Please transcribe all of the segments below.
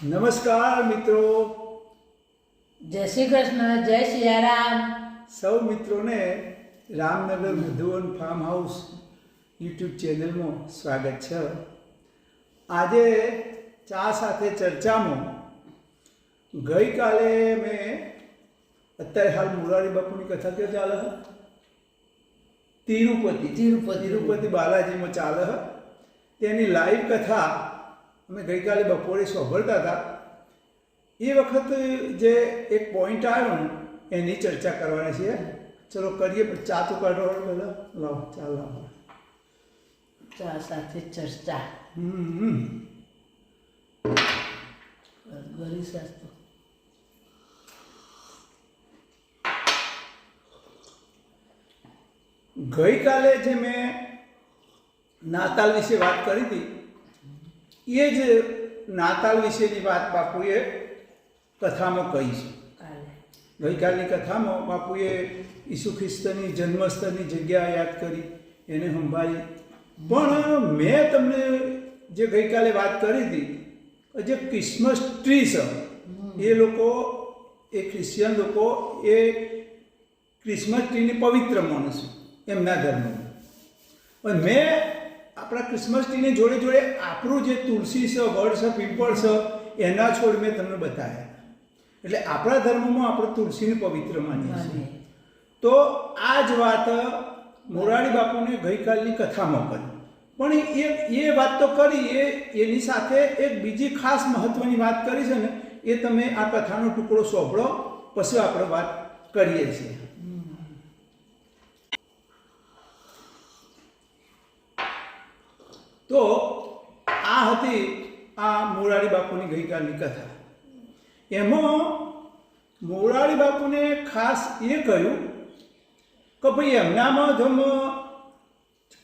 નમસ્કાર મિત્રો. જય શ્રી કૃષ્ણ જય સિયારામ સૌ મિત્રોને Ramnagar Madhuvan farm house YouTube ચેનલમાં સ્વાગત છે. આજે ચા સાથે ચર્ચામાં ગઈકાલે મેં અત્યારે હાલ મોરારી બાપુની કથા ક્યાં ચાલે તિરુપતિ. તિરુપતિ. તિરુપતિ બાલાજીમાં ચાલે તેની લાઈવ કથા અમે ગઈકાલે બપોરે સાંભળતા હતા. એ વખત જે એક પોઈન્ટ આવ્યો ને એની ચર્ચા કરવાની છે. ચલો કરીએ પણ ચા તો કાઢો પહેલાં. લાવો ચા લાવો. ચા સાથે ચર્ચા. હમ ગરી શાસ્ત્રો ગઈકાલે જે મેં નાતાલ વિશે વાત કરી હતી એ જ નાતાલ વિશેની વાત બાપુએ કથામાં કહી છે. ગઈકાલની કથામાં બાપુએ ઈસુ ખ્રિસ્તની જન્મસ્થળની જગ્યા યાદ કરી. એને સંભાળી પણ મેં તમને જે ગઈકાલે વાત કરી હતી જે ક્રિસમસ ટ્રી છે એ લોકો એ ક્રિશ્ચિયન લોકો એ ક્રિસમસ ટ્રીને પવિત્ર માને છે એમના ધર્મમાં પણ મેં આપણા ક્રિસમસ ટ્રીને જોડે જોડે આપણું જે તુલસી છે વડ છે પીપળ છે એના છોડ મેં તમને બતાવ્યા. એટલે આપણા ધર્મમાં આપણે તુલસીને પવિત્ર માનીએ છીએ. તો આ જ વાત મોરારી બાપુને ગઈકાલની કથામાં કરી. પણ એ એ વાત તો કરી એ એની સાથે એક બીજી ખાસ મહત્વની વાત કરી છે ને એ તમે આ કથાનો ટુકડો સોંભળો પછી આપણે વાત કરીએ છીએ. તો આ હતી આ મોરારી બાપુની ગઈકાલની કથા. એમાં મોરારી બાપુને ખાસ એ કહ્યું કે ભાઈ એમનામાં જેમ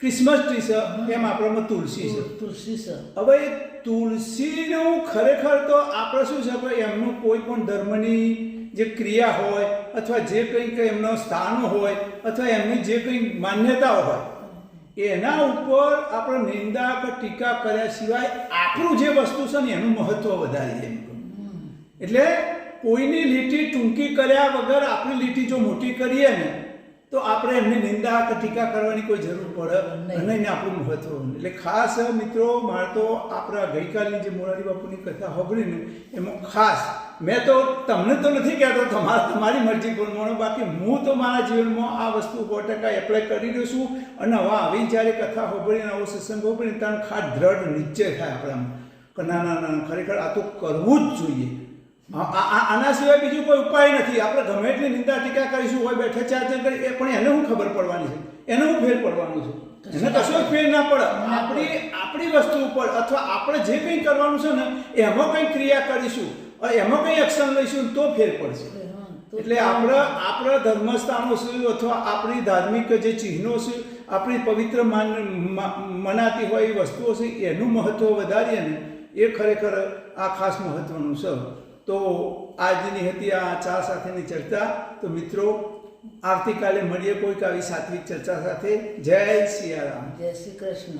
ક્રિસમસ ટ્રી છે એમ આપણામાં તુલસી છે. તુલસી છે. હવે તુલસીનું ખરેખર તો આપણે શું છે કે એમનું કોઈ પણ ધર્મની જે ક્રિયા હોય અથવા જે કંઈક એમનો સ્થાન હોય અથવા એમની જે કંઈ માન્યતાઓ હોય એના ઉપર આપણે નિંદા કે ટીકા કર્યા સિવાય આપણું જે વસ્તુ છે ને એનું મહત્વ વધારીએ એમ એટલે કોઈની લીટી ટૂંકી કર્યા વગર આપણી લીટી જો મોટી કરીએ ને તો આપણે એમની નિંદા કે ટીકા કરવાની કોઈ જરૂર પડે નહીં. આપણું મહત્વ એટલે ખાસ મિત્રો મારે તો આપણા ગઈકાલની જે મોરારી બાપુની કથા સાંભળી ને એમાં ખાસ મેં તો તમને તો નથી કહેતો તમારા તમારી મરજી પ્રમાણે બાકી હું તો મારા જીવનમાં આ વસ્તુ સો ટકા એપ્લાય કરી રહ્યો છું અને હવે આવી જ્યારે કથા સાંભળીને આવો સત્સંગ સાંભળીને ત્યારે ખાસ દ્રઢ નિશ્ચય થાય આપણામાં કે ના ના ના ખરેખર આ તો કરવું જ જોઈએ. આના સિવાય બીજું કોઈ ઉપાય નથી. આપણે ગમે એટલી નિંદા ટીકા કરીશું હોય બેઠે ચાર ચાર કરી એ પણ એને હું ખબર પડવાની છે? એને હું ફેર પડવાનું છે? એને કશો ફેર ના પડે. આપણી આપણી વસ્તુ ઉપર અથવા આપણે જે કંઈ કરવાનું છે ને એમાં કંઈ ક્રિયા કરીશું. એમાં કંઈ એક્શન લઈશું તો ફેર પડશે. એટલે આપણા આપણા ધર્મસ્થાનો છે અથવા આપણી ધાર્મિક જે ચિહ્નો છે આપણી પવિત્ર માન મનાતી હોય એ વસ્તુઓ છે એનું મહત્ત્વ વધારીએ ને એ ખરેખર આ ખાસ મહત્ત્વનું છે. તો આજની હતી આ ચા સાથેની ચર્ચા. તો મિત્રો આવતીકાલે મળીએ કોઈક આવી સાત્વિક ચર્ચા સાથે. જય સિયારામ જય શ્રી કૃષ્ણ.